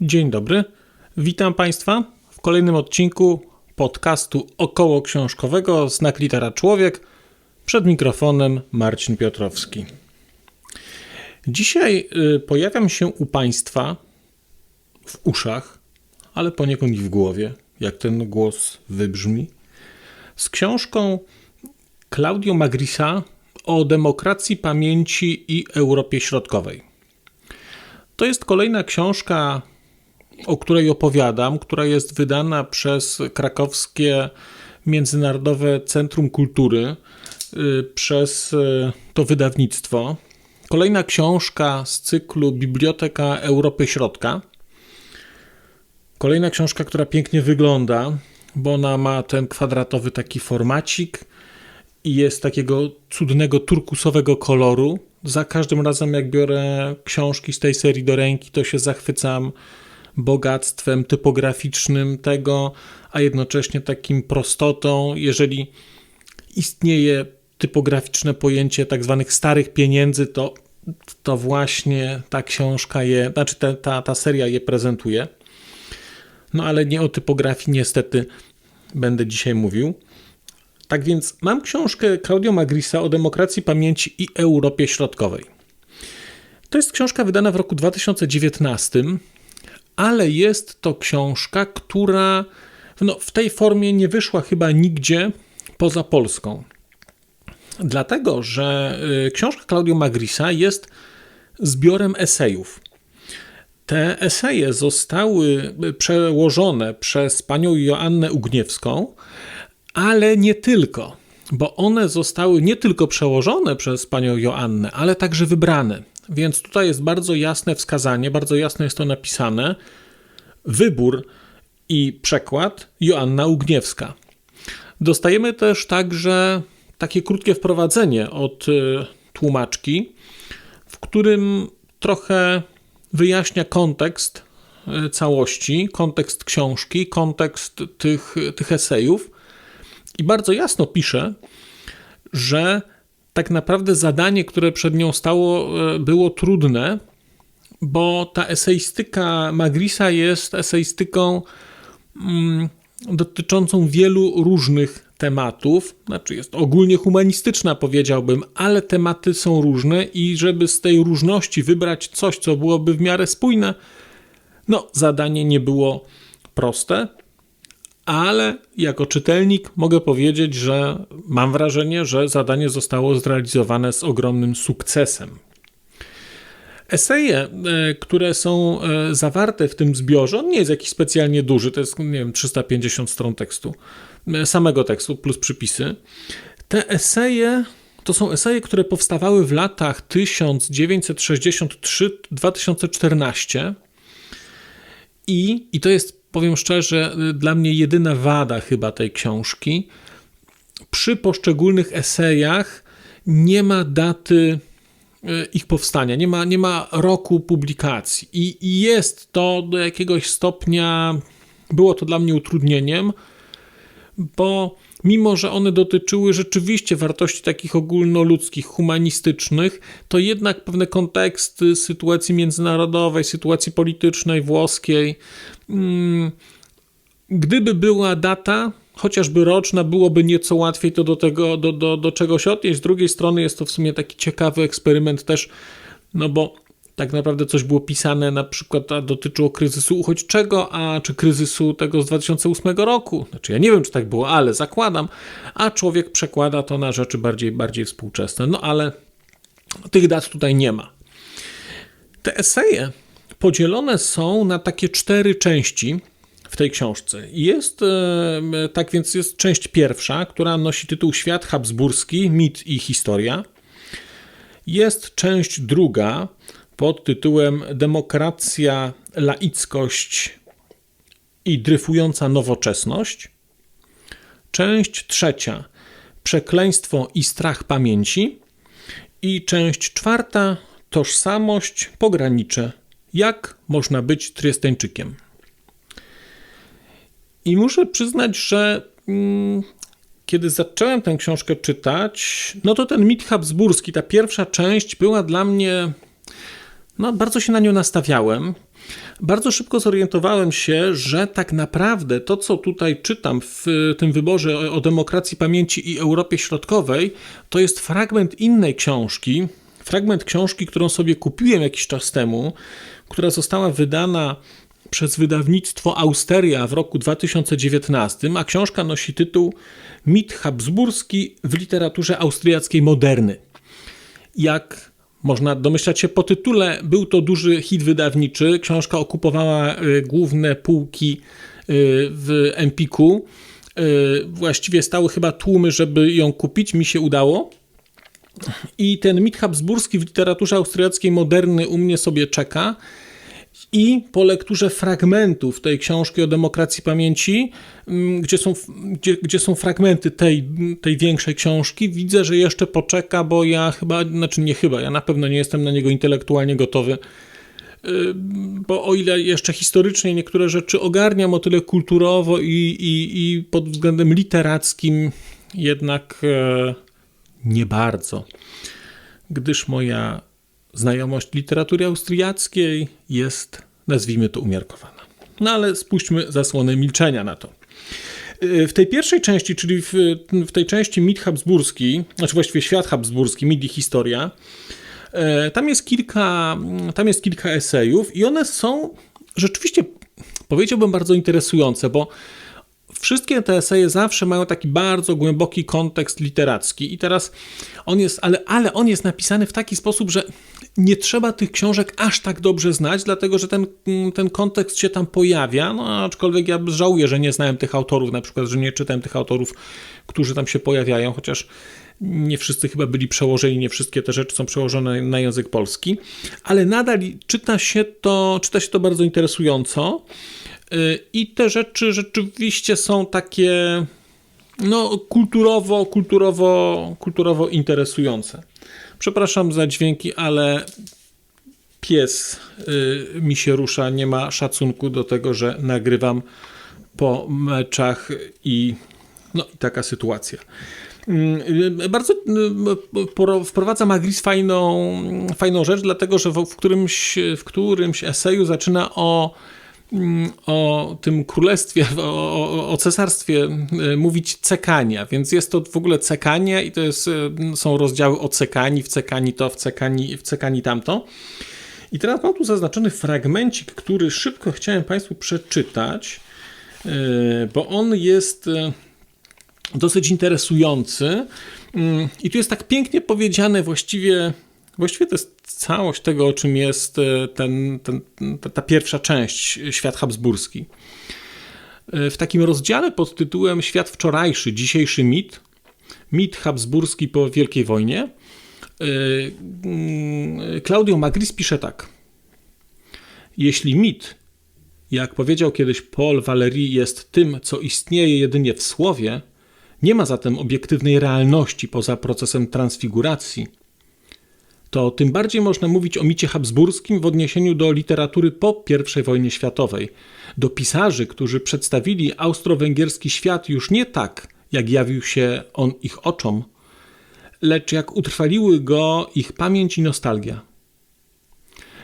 Dzień dobry. Witam Państwa w kolejnym odcinku podcastu około książkowego Znak Litera Człowiek. Przed mikrofonem Marcin Piotrowski. Dzisiaj y, pojawiam się u Państwa w uszach, ale poniekąd i w głowie, jak ten głos wybrzmi, z książką Claudio Magrisa o demokracji, pamięci i Europie Środkowej. To jest kolejna książka, o której opowiadam, która jest wydana przez krakowskie Międzynarodowe Centrum Kultury, y, przez y, to wydawnictwo. Kolejna książka z cyklu Biblioteka Europy Środka. Kolejna książka, która pięknie wygląda, bo ona ma ten kwadratowy taki formacik i jest takiego cudnego turkusowego koloru. Za każdym razem, jak biorę książki z tej serii do ręki, to się zachwycam bogactwem typograficznym tego, a jednocześnie takim prostotą. Jeżeli istnieje typograficzne pojęcie tak zwanych starych pieniędzy, to, to właśnie ta książka je, znaczy ta, ta, ta seria je prezentuje. No ale nie o typografii niestety będę dzisiaj mówił. Tak więc mam książkę Claudio Magrisa o demokracji, pamięci i Europie Środkowej. To jest książka wydana w roku 2019, ale jest to książka, która no, w tej formie nie wyszła chyba nigdzie poza Polską. Dlatego, że y, książka Claudio Magrisa jest zbiorem esejów. Te eseje zostały przełożone przez panią Joannę Ugniewską, ale nie tylko, bo one zostały nie tylko przełożone przez panią Joannę, ale także wybrane. Więc tutaj jest bardzo jasne wskazanie, bardzo jasno jest to napisane. Wybór i przekład Joanna Ugniewska. Dostajemy też także takie krótkie wprowadzenie od y, tłumaczki, w którym trochę wyjaśnia kontekst y, całości, kontekst książki, kontekst tych, tych esejów i bardzo jasno pisze, że tak naprawdę zadanie, które przed nią stało, y, było trudne, bo ta eseistyka Magrisa jest eseistyką mm, dotyczącą wielu różnych tematów, znaczy jest ogólnie humanistyczna, powiedziałbym, ale tematy są różne i żeby z tej różności wybrać coś, co byłoby w miarę spójne, no, zadanie nie było proste, ale jako czytelnik mogę powiedzieć, że mam wrażenie, że zadanie zostało zrealizowane z ogromnym sukcesem. Eseje, e, które są e, zawarte w tym zbiorze, on nie jest jakiś specjalnie duży, to jest, nie wiem, 350 stron tekstu, e, samego tekstu plus przypisy. Te eseje to są eseje, które powstawały w latach 1963-2014 i, i to jest, powiem szczerze, dla mnie jedyna wada chyba tej książki. Przy poszczególnych esejach nie ma daty E, ich powstania, nie ma, nie ma roku publikacji. I, I jest to do jakiegoś stopnia, było to dla mnie utrudnieniem, bo mimo, że one dotyczyły rzeczywiście wartości takich ogólnoludzkich, humanistycznych, to jednak pewne konteksty sytuacji międzynarodowej, sytuacji politycznej, włoskiej. Mm, gdyby była data, chociażby roczna, byłoby nieco łatwiej to do, tego, do, do, do czegoś odnieść. Z drugiej strony jest to w sumie taki ciekawy eksperyment też, no bo tak naprawdę coś było pisane na przykład, a dotyczyło kryzysu uchodźczego, a czy kryzysu tego z 2008 roku. Znaczy ja nie wiem, czy tak było, ale zakładam, a człowiek przekłada to na rzeczy bardziej, bardziej współczesne. No ale tych dat tutaj nie ma. Te eseje podzielone są na takie cztery części w tej książce. Jest, e, tak więc jest część pierwsza, która nosi tytuł Świat Habsburski, mit i historia. Jest część druga pod tytułem Demokracja, laickość i dryfująca nowoczesność. Część trzecia Przekleństwo i strach pamięci. I część czwarta Tożsamość, pogranicze. Jak można być Triesteńczykiem? I muszę przyznać, że mm, kiedy zacząłem tę książkę czytać, no to ten mit habsburski, ta pierwsza część była dla mnie No, bardzo się na nią nastawiałem. Bardzo szybko zorientowałem się, że tak naprawdę to, co tutaj czytam w tym wyborze o demokracji pamięci i Europie Środkowej, to jest fragment innej książki. Fragment książki, którą sobie kupiłem jakiś czas temu, która została wydana przez wydawnictwo Austeria w roku 2019, a książka nosi tytuł Mit Habsburski w literaturze austriackiej moderny. Jak można domyślać się po tytule, był to duży hit wydawniczy. Książka okupowała y, główne półki y, w Empiku. Y, właściwie stały chyba tłumy, żeby ją kupić. Mi się udało. I ten mit habsburski w literaturze austriackiej moderny u mnie sobie czeka. I po lekturze fragmentów tej książki o demokracji pamięci, mm, gdzie są, gdzie, gdzie są fragmenty tej, tej większej książki, widzę, że jeszcze poczeka, bo ja chyba, znaczy nie chyba, ja na pewno nie jestem na niego intelektualnie gotowy. Y, bo o ile jeszcze historycznie niektóre rzeczy ogarniam, o tyle kulturowo i, i, i pod względem literackim jednak e, nie bardzo. Gdyż moja znajomość literatury austriackiej jest, nazwijmy to, umiarkowana. No ale spuśćmy zasłonę milczenia na to. W tej pierwszej części, czyli w, w tej części mit habsburski, znaczy właściwie świat habsburski, mit i historia, e, tam jest kilka, tam jest kilka esejów i one są rzeczywiście, powiedziałbym, bardzo interesujące, bo Wszystkie te eseje zawsze mają taki bardzo głęboki kontekst literacki i teraz on jest, ale, ale on jest napisany w taki sposób, że nie trzeba tych książek aż tak dobrze znać, dlatego że ten, ten kontekst się tam pojawia, no aczkolwiek ja żałuję, że nie znałem tych autorów, na przykład, że nie czytałem tych autorów, którzy tam się pojawiają, chociaż nie wszyscy chyba byli przełożeni, nie wszystkie te rzeczy są przełożone na język polski, ale nadal czyta się to, czyta się to bardzo interesująco. Y, I te rzeczy rzeczywiście są takie no, kulturowo, kulturowo, kulturowo interesujące. Przepraszam za dźwięki, ale pies y, mi się rusza, nie ma szacunku do tego, że nagrywam po meczach i no taka sytuacja. Y, bardzo wprowadza Magris fajną, fajną rzecz, dlatego że w, którymś, w którymś eseju zaczyna o Mm, o tym królestwie, o, o, cesarstwie e, mówić cekania, więc jest to w ogóle cekanie i to jest, e, są rozdziały o cekani, w cekani to, w cekani, w cekani tamto. I teraz mam tu zaznaczony fragmencik, który szybko chciałem Państwu przeczytać, e, bo on jest dosyć interesujący. Mm, I tu jest tak pięknie powiedziane właściwie Właściwie to jest całość tego, o czym jest e, ten, ten, ta pierwsza część, Świat Habsburski. E, w takim rozdziale pod tytułem Świat wczorajszy, dzisiejszy mit, mit habsburski po Wielkiej Wojnie, e, mm, Claudio Magris pisze tak. Jeśli mit, jak powiedział kiedyś Paul Valéry, jest tym, co istnieje jedynie w słowie, nie ma zatem obiektywnej realności poza procesem transfiguracji – to tym bardziej można mówić o micie habsburskim w odniesieniu do literatury po I wojnie światowej, do pisarzy, którzy przedstawili austro-węgierski świat już nie tak, jak jawił się on ich oczom, lecz jak utrwaliły go ich pamięć i nostalgia.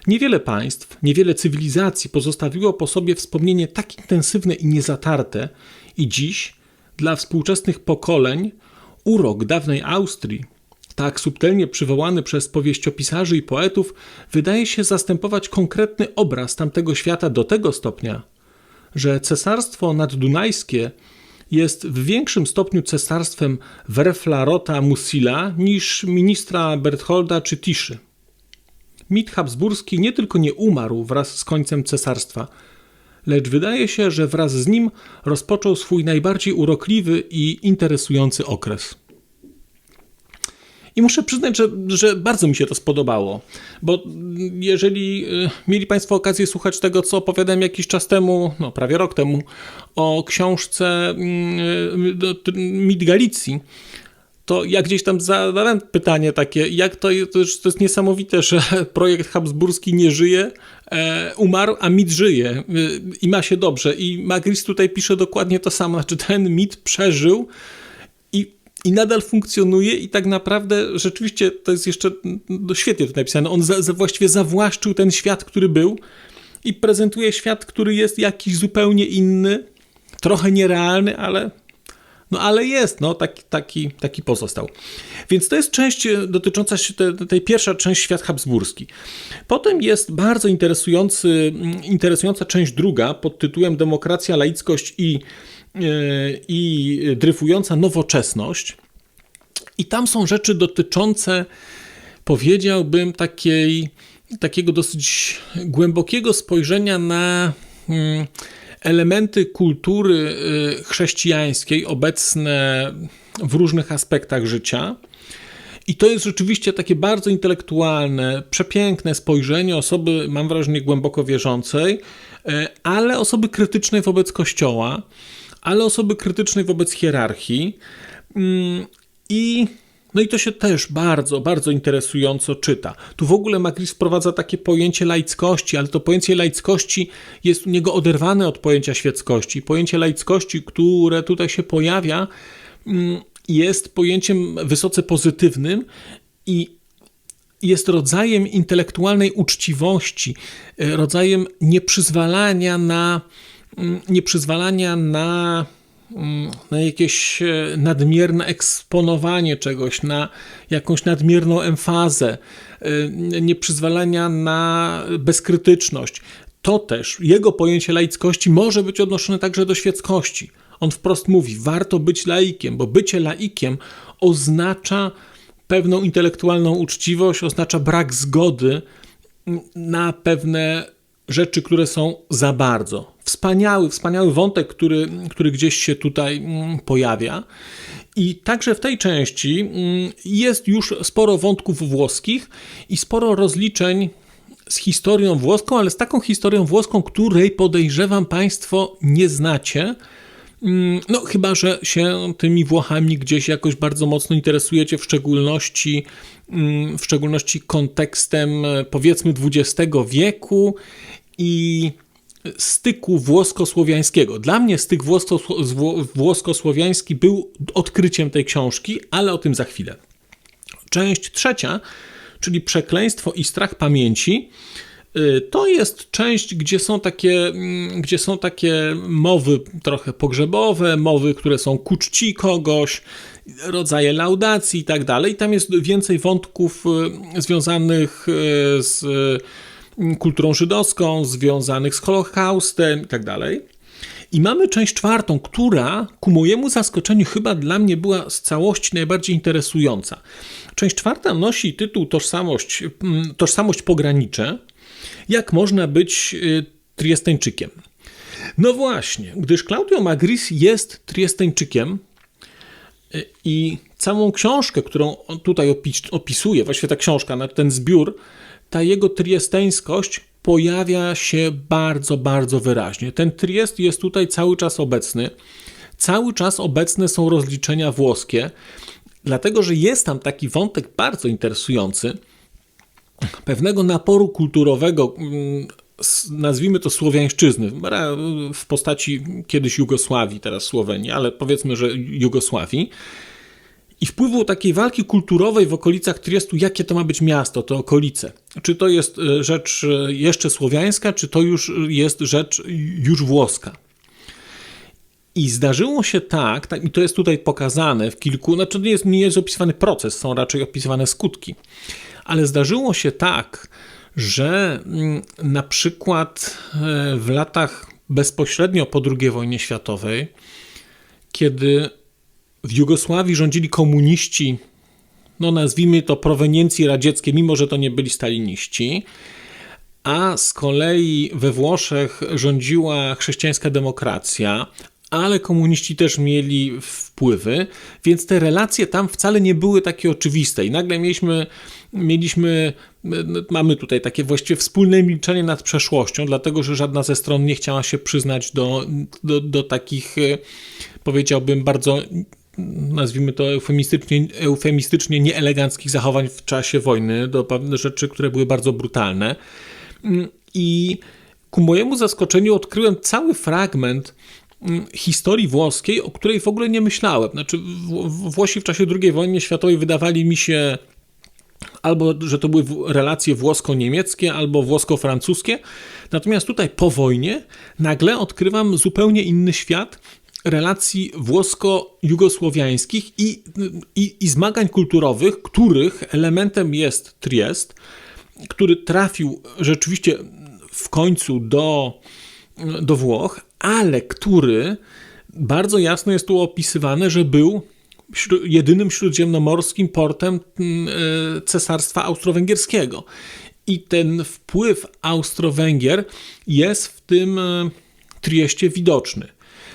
Niewiele państw, niewiele cywilizacji pozostawiło po sobie wspomnienie tak intensywne i niezatarte, i dziś, dla współczesnych pokoleń, urok dawnej Austrii tak subtelnie przywołany przez powieściopisarzy i poetów, wydaje się zastępować konkretny obraz tamtego świata do tego stopnia, że cesarstwo naddunajskie jest w większym stopniu cesarstwem Werflarota Musila niż ministra Bertholda czy Tiszy. Mit habsburski nie tylko nie umarł wraz z końcem cesarstwa, lecz wydaje się, że wraz z nim rozpoczął swój najbardziej urokliwy i interesujący okres. I muszę przyznać, że, że bardzo mi się to spodobało, bo jeżeli y, mieli Państwo okazję słuchać tego, co opowiadałem jakiś czas temu, no prawie rok temu, o książce y, Mit Galicji, to ja gdzieś tam zadałem pytanie takie, jak to, jest, to jest niesamowite, że projekt habsburski nie żyje, e, umarł, a mit żyje e, i ma się dobrze. I Magris tutaj pisze dokładnie to samo, znaczy ten mit przeżył, i nadal funkcjonuje i tak naprawdę rzeczywiście to jest jeszcze no, świetnie tu napisane. On za, za właściwie zawłaszczył ten świat, który był i prezentuje świat, który jest jakiś zupełnie inny, trochę nierealny, ale no ale jest, no taki, taki, taki pozostał. Więc to jest część e, dotycząca się tej, tej pierwsza część świat habsburski. Potem jest bardzo interesujący, interesująca część druga pod tytułem Demokracja, laickość i, i dryfująca nowoczesność. I tam są rzeczy dotyczące, powiedziałbym, takiej, takiego dosyć głębokiego spojrzenia na. Hmm, elementy kultury y, chrześcijańskiej obecne w różnych aspektach życia. I to jest rzeczywiście takie bardzo intelektualne, przepiękne spojrzenie osoby, mam wrażenie, głęboko wierzącej, y, ale osoby krytycznej wobec Kościoła, ale osoby krytycznej wobec hierarchii. Mm, I no i to się też bardzo, bardzo interesująco czyta. Tu w ogóle Magris wprowadza takie pojęcie laickości, ale to pojęcie laickości jest u niego oderwane od pojęcia świeckości. Pojęcie laickości, które tutaj się pojawia, mm, jest pojęciem wysoce pozytywnym i jest rodzajem intelektualnej uczciwości, e, rodzajem nieprzyzwalania na, mm, nieprzyzwalania na Mm, na jakieś e, nadmierne eksponowanie czegoś, na jakąś nadmierną emfazę, e, nieprzyzwalania na bezkrytyczność. To też, jego pojęcie laickości może być odnoszone także do świeckości. On wprost mówi, warto być laikiem, bo bycie laikiem oznacza pewną intelektualną uczciwość, oznacza brak zgody na pewne rzeczy, które są za bardzo. Wspaniały, wspaniały wątek, który, który gdzieś się tutaj mm, pojawia. I także w tej części mm, jest już sporo wątków włoskich i sporo rozliczeń z historią włoską, ale z taką historią włoską, której podejrzewam Państwo nie znacie. Mm, no, chyba, że się tymi Włochami gdzieś jakoś bardzo mocno interesujecie, w szczególności, w szczególności kontekstem powiedzmy XX wieku i styku włosko-słowiańskiego. Dla mnie styk włosko-słowiański był odkryciem tej książki, ale o tym za chwilę. Część trzecia, czyli Przekleństwo i strach pamięci, y, to jest część, gdzie są takie, mm, gdzie są takie mowy trochę pogrzebowe, mowy, które są ku czci kogoś, rodzaje laudacji i tak dalej. Tam jest więcej wątków y, związanych y, z kulturą żydowską, związanych z Holokaustem. Tak I mamy część czwartą, która ku mojemu zaskoczeniu chyba dla mnie była z całości najbardziej interesująca. Część czwarta nosi tytuł Tożsamość, mm, tożsamość pogranicze. Jak można być y, Triesteńczykiem? No właśnie, gdyż Claudio Magris jest Triesteńczykiem i całą książkę, którą tutaj opisuje, właściwie ta książka, ten zbiór, ta jego triesteńskość pojawia się bardzo, bardzo wyraźnie. Ten Triest jest tutaj cały czas obecny. Cały czas obecne są rozliczenia włoskie, dlatego że jest tam taki wątek bardzo interesujący pewnego naporu kulturowego, mm, nazwijmy to słowiańszczyzny, w postaci kiedyś Jugosławii, teraz Słowenii, ale powiedzmy, że Jugosławii i wpływu takiej walki kulturowej w okolicach Triestu, jakie to ma być miasto, te okolice. Czy to jest e, rzecz e, jeszcze słowiańska, czy to już jest rzecz już włoska. I zdarzyło się tak, tak, i to jest tutaj pokazane w kilku, znaczy nie jest, nie jest opisywany proces, są raczej opisywane skutki, ale zdarzyło się tak, że mm, na przykład e, w latach bezpośrednio po II wojnie światowej, kiedy w Jugosławii rządzili komuniści, no nazwijmy to proweniencji radzieckie, mimo że to nie byli staliniści, a z kolei we Włoszech rządziła chrześcijańska demokracja, ale komuniści też mieli wpływy, więc te relacje tam wcale nie były takie oczywiste. I nagle mieliśmy, mieliśmy, mamy tutaj takie właściwie wspólne milczenie nad przeszłością, dlatego że żadna ze stron nie chciała się przyznać do, do, do takich, powiedziałbym, bardzo nazwijmy to eufemistycznie, eufemistycznie nieeleganckich zachowań w czasie wojny, do pewnych rzeczy, które były bardzo brutalne. I ku mojemu zaskoczeniu odkryłem cały fragment mm, historii włoskiej, o której w ogóle nie myślałem. Znaczy, Włosi w czasie II wojny światowej wydawali mi się albo, że to były relacje włosko-niemieckie, albo włosko-francuskie. Natomiast tutaj po wojnie nagle odkrywam zupełnie inny świat relacji włosko-jugosłowiańskich i, i, i zmagań kulturowych, których elementem jest Triest, który trafił rzeczywiście w końcu do, do Włoch, ale który bardzo jasno jest tu opisywane, że był jedynym śródziemnomorskim portem mm, e, cesarstwa austro-węgierskiego. I ten wpływ Austro-Węgier jest w tym e, Trieście widoczny.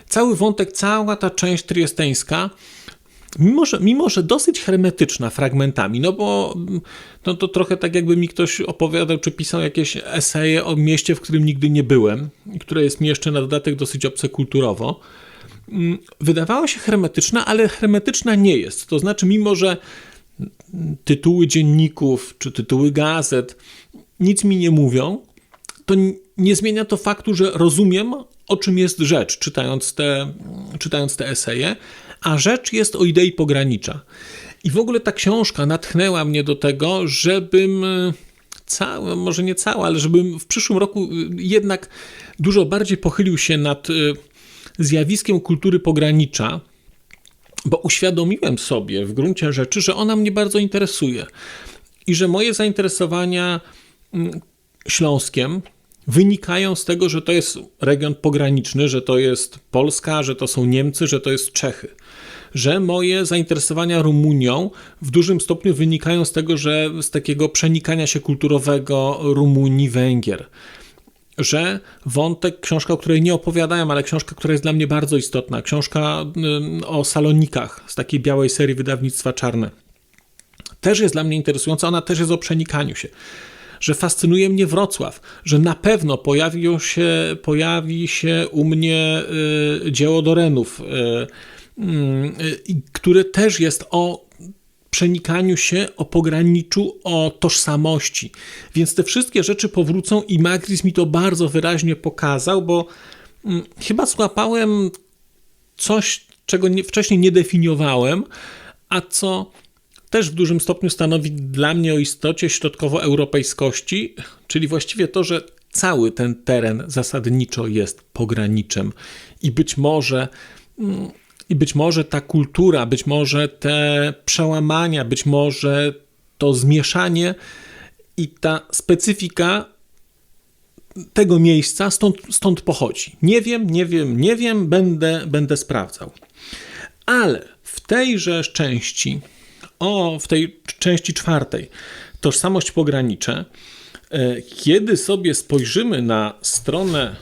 Cały wątek, cała ta część triesteńska mimo że, mimo że dosyć hermetyczna fragmentami, no bo no to trochę tak jakby mi ktoś opowiadał, czy pisał jakieś eseje o mieście, w którym nigdy nie byłem, które jest mi jeszcze na dodatek dosyć obce kulturowo, mm, wydawała się hermetyczna, ale hermetyczna nie jest. To znaczy, mimo że tytuły dzienników czy tytuły gazet nic mi nie mówią, to nie zmienia to faktu, że rozumiem, o czym jest rzecz, czytając te, czytając te eseje, a rzecz jest o idei pogranicza. I w ogóle ta książka natchnęła mnie do tego, żebym e, cały, może nie cały, ale żebym w przyszłym roku e, jednak dużo bardziej pochylił się nad e, zjawiskiem kultury pogranicza, bo uświadomiłem sobie w gruncie rzeczy, że ona mnie bardzo interesuje i że moje zainteresowania Śląskiem wynikają z tego, że to jest region pograniczny, że to jest Polska, że to są Niemcy, że to jest Czechy. Że moje zainteresowania Rumunią w dużym stopniu wynikają z tego, że z takiego przenikania się kulturowego Rumunii, Węgier. Że wątek, książka, o której nie opowiadałem, ale książka, która jest dla mnie bardzo istotna, książka o salonikach z takiej białej serii wydawnictwa Czarne, też jest dla mnie interesująca, ona też jest o przenikaniu się. Że fascynuje mnie Wrocław, że na pewno pojawią się, pojawi się u mnie y, dzieło Dorenów, y, Mm, które też jest o przenikaniu się, o pograniczu, o tożsamości. Więc te wszystkie rzeczy powrócą i Magris mi to bardzo wyraźnie pokazał, bo mm, chyba złapałem coś, czego nie, wcześniej nie definiowałem, a co też w dużym stopniu stanowi dla mnie o istocie środkowoeuropejskości, czyli właściwie to, że cały ten teren zasadniczo jest pograniczem i być może mm, i być może ta kultura, być może te przełamania, być może to zmieszanie i ta specyfika tego miejsca stąd, stąd pochodzi. Nie wiem, nie wiem, nie wiem, będę, będę sprawdzał. Ale w tejże części, o, w tej części czwartej, tożsamość pogranicze, e, kiedy sobie spojrzymy na stronę,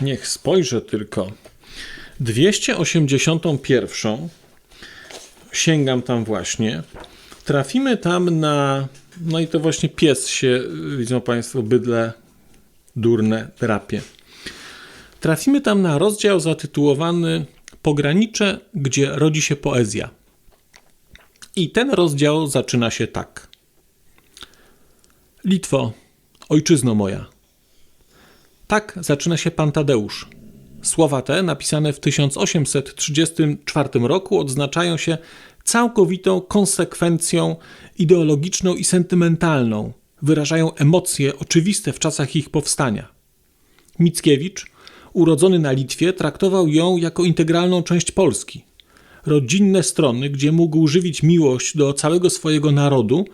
niech spojrzę tylko, 281, sięgam tam właśnie, trafimy tam na, no i to właśnie pies się, widzą Państwo, bydle durne drapie. Trafimy tam na rozdział zatytułowany Pogranicze, gdzie rodzi się poezja. I ten rozdział zaczyna się tak. Litwo, ojczyzno moja. Tak zaczyna się pan Tadeusz Słowa te, napisane w 1834 roku, odznaczają się całkowitą konsekwencją ideologiczną i sentymentalną, wyrażają emocje oczywiste w czasach ich powstania. Mickiewicz, urodzony na Litwie, traktował ją jako integralną część Polski. Rodzinne strony, gdzie mógł żywić miłość do całego swojego narodu,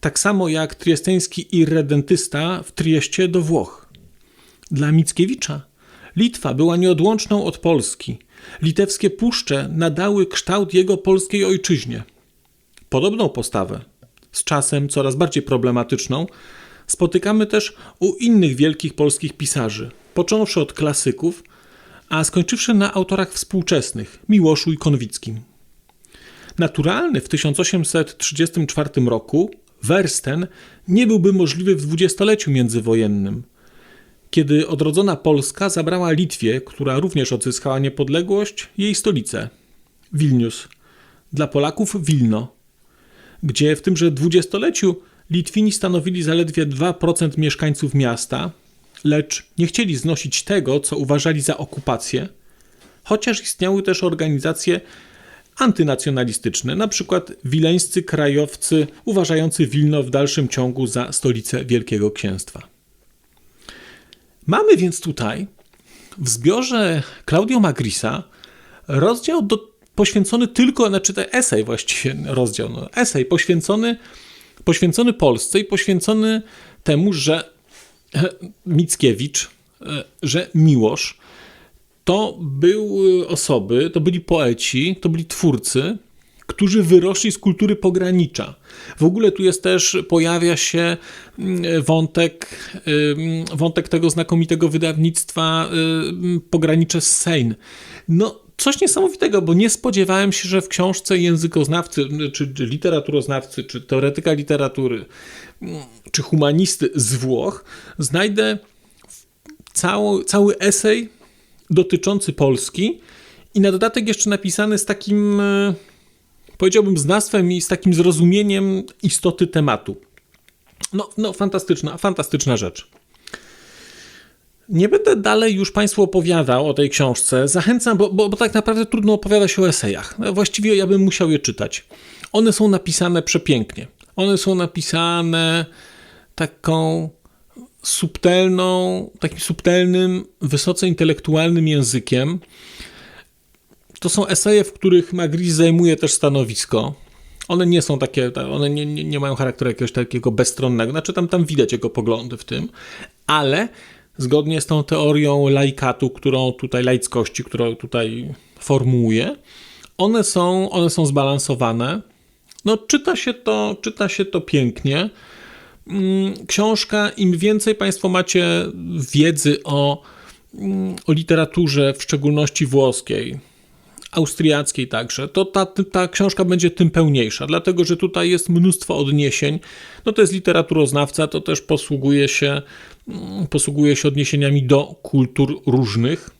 tak samo jak triesteński irredentysta w Trieście do Włoch. Dla Mickiewicza Litwa była nieodłączną od Polski. Litewskie puszcze nadały kształt jego polskiej ojczyźnie. Podobną postawę, z czasem coraz bardziej problematyczną, spotykamy też u innych wielkich polskich pisarzy, począwszy od klasyków, a skończywszy na autorach współczesnych Miłoszu i Konwickim. Naturalny w 1834 roku wers ten nie byłby możliwy w dwudziestoleciu międzywojennym – kiedy odrodzona Polska zabrała Litwie, która również odzyskała niepodległość, jej stolicę Wilnius. Dla Polaków Wilno, gdzie w tymże dwudziestoleciu Litwini stanowili zaledwie 2% mieszkańców miasta, lecz nie chcieli znosić tego, co uważali za okupację, chociaż istniały też organizacje antynacjonalistyczne, na przykład wileńscy krajowcy uważający Wilno w dalszym ciągu za stolicę Wielkiego Księstwa. Mamy więc tutaj w zbiorze Claudio Magrisa rozdział do, poświęcony tylko, znaczy to esej właściwie, rozdział, no, esej poświęcony, poświęcony Polsce i poświęcony temu, że Mickiewicz, że Miłosz to były osoby, to byli poeci, to byli twórcy, którzy wyrośli z kultury pogranicza. W ogóle tu jest też, pojawia się mm, wątek, wątek tego znakomitego wydawnictwa Pogranicze Sejn. No, coś niesamowitego, bo nie spodziewałem się, że w książce językoznawcy, czy, literaturoznawcy, czy teoretyka literatury, czy humanisty z Włoch znajdę cały, cały esej dotyczący Polski i na dodatek jeszcze napisany z takim, e, powiedziałbym, znawstwem i z takim zrozumieniem istoty tematu. No, no fantastyczna, fantastyczna rzecz. Nie będę dalej już Państwu opowiadał o tej książce. Zachęcam, bo, bo, bo tak naprawdę trudno opowiadać się o esejach. Właściwie ja bym musiał je czytać. One są napisane przepięknie. One są napisane taką subtelną, takim subtelnym, wysoce intelektualnym językiem. To są eseje, w których Magris zajmuje też stanowisko. One nie są takie, one nie, nie, nie mają charakteru jakiegoś takiego bezstronnego, znaczy tam, tam widać jego poglądy w tym, ale zgodnie z tą teorią laikatu, którą tutaj, laickości, którą tutaj formułuje, one są, one są zbalansowane. No, czyta się to, czyta się to pięknie. Mm, książka, im więcej Państwo macie wiedzy o, mm, o literaturze, w szczególności włoskiej, austriackiej także, to ta, ta książka będzie tym pełniejsza, dlatego że tutaj jest mnóstwo odniesień. No to jest literaturoznawca, to też posługuje się, mm, posługuje się odniesieniami do kultur różnych.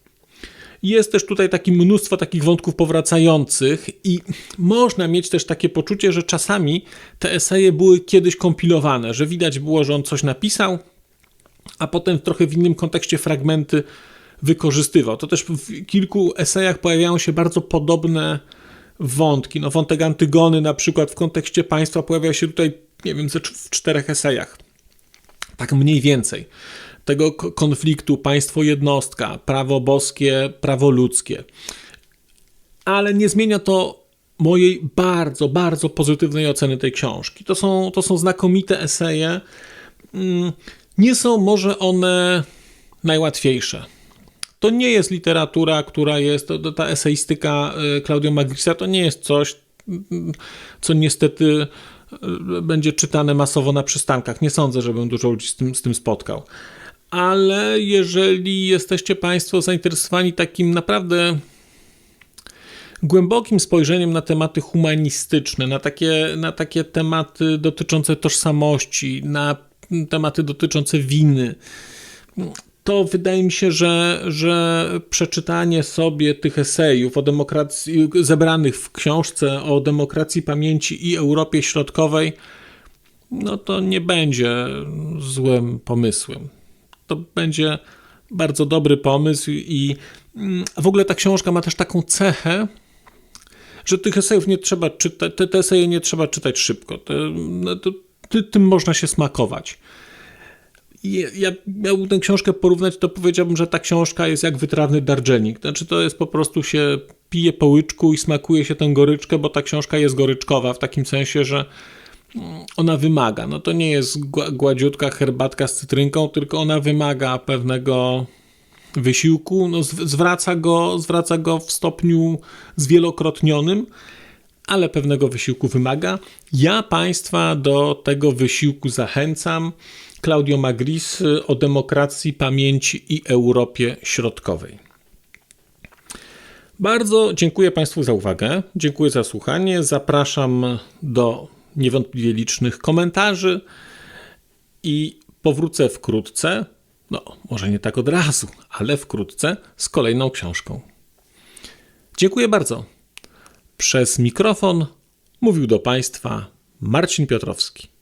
Jest też tutaj takie mnóstwo takich wątków powracających, i można mieć też takie poczucie, że czasami te eseje były kiedyś kompilowane, że widać było, że on coś napisał, a potem trochę w innym kontekście fragmenty wykorzystywał. To też w kilku esejach pojawiają się bardzo podobne wątki. No, wątek Antygony na przykład w kontekście państwa pojawia się tutaj, nie wiem, w czterech esejach. Tak mniej więcej tego konfliktu państwo-jednostka, prawo boskie, prawo ludzkie. Ale nie zmienia to mojej bardzo, bardzo pozytywnej oceny tej książki. To są, to są znakomite eseje. Mm, nie są może one najłatwiejsze. To nie jest literatura, która jest, to, ta eseistyka y, Claudio Magrisa to nie jest coś, mm, co niestety y, będzie czytane masowo na przystankach. Nie sądzę, żebym dużo ludzi z tym, z tym spotkał ale jeżeli jesteście Państwo zainteresowani takim naprawdę głębokim spojrzeniem na tematy humanistyczne, na takie, na takie tematy dotyczące tożsamości, na tematy dotyczące winy, to wydaje mi się, że, że przeczytanie sobie tych esejów o demokracji, zebranych w książce o demokracji pamięci i Europie Środkowej, no to nie będzie złym pomysłem to będzie bardzo dobry pomysł i mm, w ogóle ta książka ma też taką cechę, że tych esejów nie trzeba czytać, te, te eseje nie trzeba czytać szybko. Te, no, to, ty, tym można się smakować. Ja miałbym tę książkę porównać, to powiedziałbym, że ta książka jest jak wytrawny dardżenik. Znaczy to jest po prostu się pije po łyczku i smakuje się tę goryczkę, bo ta książka jest goryczkowa w takim sensie, że ona wymaga. No to nie jest gładziutka herbatka z cytrynką, tylko ona wymaga pewnego wysiłku, no zwraca, go, zwraca go w stopniu zwielokrotnionym, ale pewnego wysiłku wymaga. Ja Państwa do tego wysiłku zachęcam. Claudio Magris o demokracji, pamięci i Europie Środkowej. Bardzo dziękuję Państwu za uwagę, dziękuję za słuchanie. Zapraszam do niewątpliwie licznych komentarzy i powrócę wkrótce, no może nie tak od razu, ale wkrótce z kolejną książką. Dziękuję bardzo. Przez mikrofon mówił do Państwa Marcin Piotrowski.